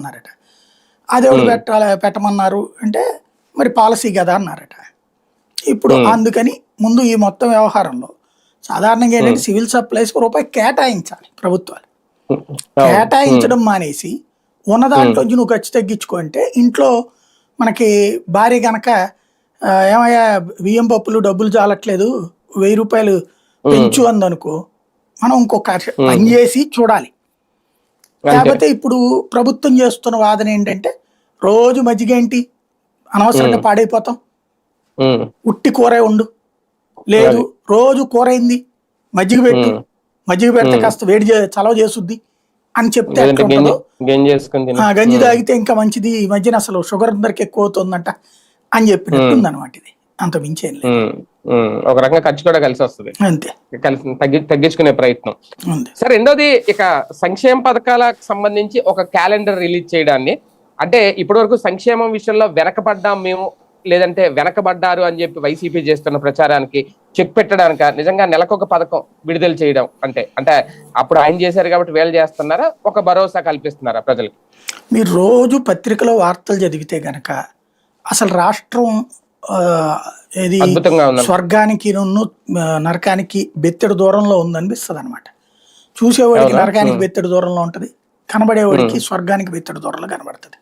అన్నారట. అది ఎవరు పెట్టాలి పెట్టమన్నారు? అంటే మరి పాలసీ కదా అన్నారట. ఇప్పుడు అందుకని ముందు ఈ మొత్తం వ్యవహారంలో సాధారణంగా ఏంటంటే సివిల్ సప్లైస్ రూపాయి కేటాయించాలి ప్రభుత్వాలు. కేటాయించడం మానేసి ఉన్న దాంట్లో నువ్వు ఖర్చు తగ్గించుకో అంటే ఇంట్లో మనకి భార్య గనక ఏమయ్యా బియ్యం పప్పులు డబ్బులు చాలట్లేదు వెయ్యి రూపాయలు పెంచు అందనుకో మనం ఇంకొక పని చేసి చూడాలి. కాకపోతే ఇప్పుడు ప్రభుత్వం చేస్తున్న వాదన ఏంటంటే రోజు మజ్జిగ ఏంటి అనవసరంగా పాడైపోతాం. ఉట్టి కూర ఉండు లేదు రోజు కూర అయింది మజ్జిగ పెట్టు. మజ్జిగ పెడితే కాస్త వేడి చలవ చేసుద్ది అని చెప్తే గంజి తాగితే ఇంకా మంచిది. ఈ మధ్యన అసలు షుగర్ అందరికి ఎక్కువ అవుతుందంట అని చెప్పినట్టు ఉందన్నమాట ఇది. అంత మించేం లేదు. ఒక రకంగా ఖర్చు కూడా కలిసి వస్తుంది. అంతే. కలిసి తగ్గి తగ్గించుకునే ప్రయత్నం. సరే రెండోది ఇక సంక్షేమ పథకాలకు సంబంధించి ఒక క్యాలెండర్ రిలీజ్ చేయడాన్ని. అంటే ఇప్పటివరకు సంక్షేమం విషయంలో వెనకబడ్డాం మేము లేదంటే వెనకబడ్డారు అని చెప్పి వైసీపీ చేస్తున్న ప్రచారానికి చెక్ పెట్టడానిక? నిజంగా నెలకొక పథకం విడుదల చేయడం అంటే అంటే అప్పుడు ఆయన చేశారు కాబట్టి వీళ్ళు చేస్తున్నారా? ఒక భరోసా కల్పిస్తున్నారా ప్రజలకు? మీరు రోజు పత్రికలో వార్తలు చదివితే గనక అసలు రాష్ట్రం ఏది? స్వర్గానికి నరకానికి బెత్తెడు దూరంలో ఉందనిపిస్తుంది అనమాట చూసేవాడికి నరకానికి బెత్తెడు దూరంలో ఉంటది కనబడేవాడికి స్వర్గానికి బెత్తెడు దూరంలో కనబడుతుంది.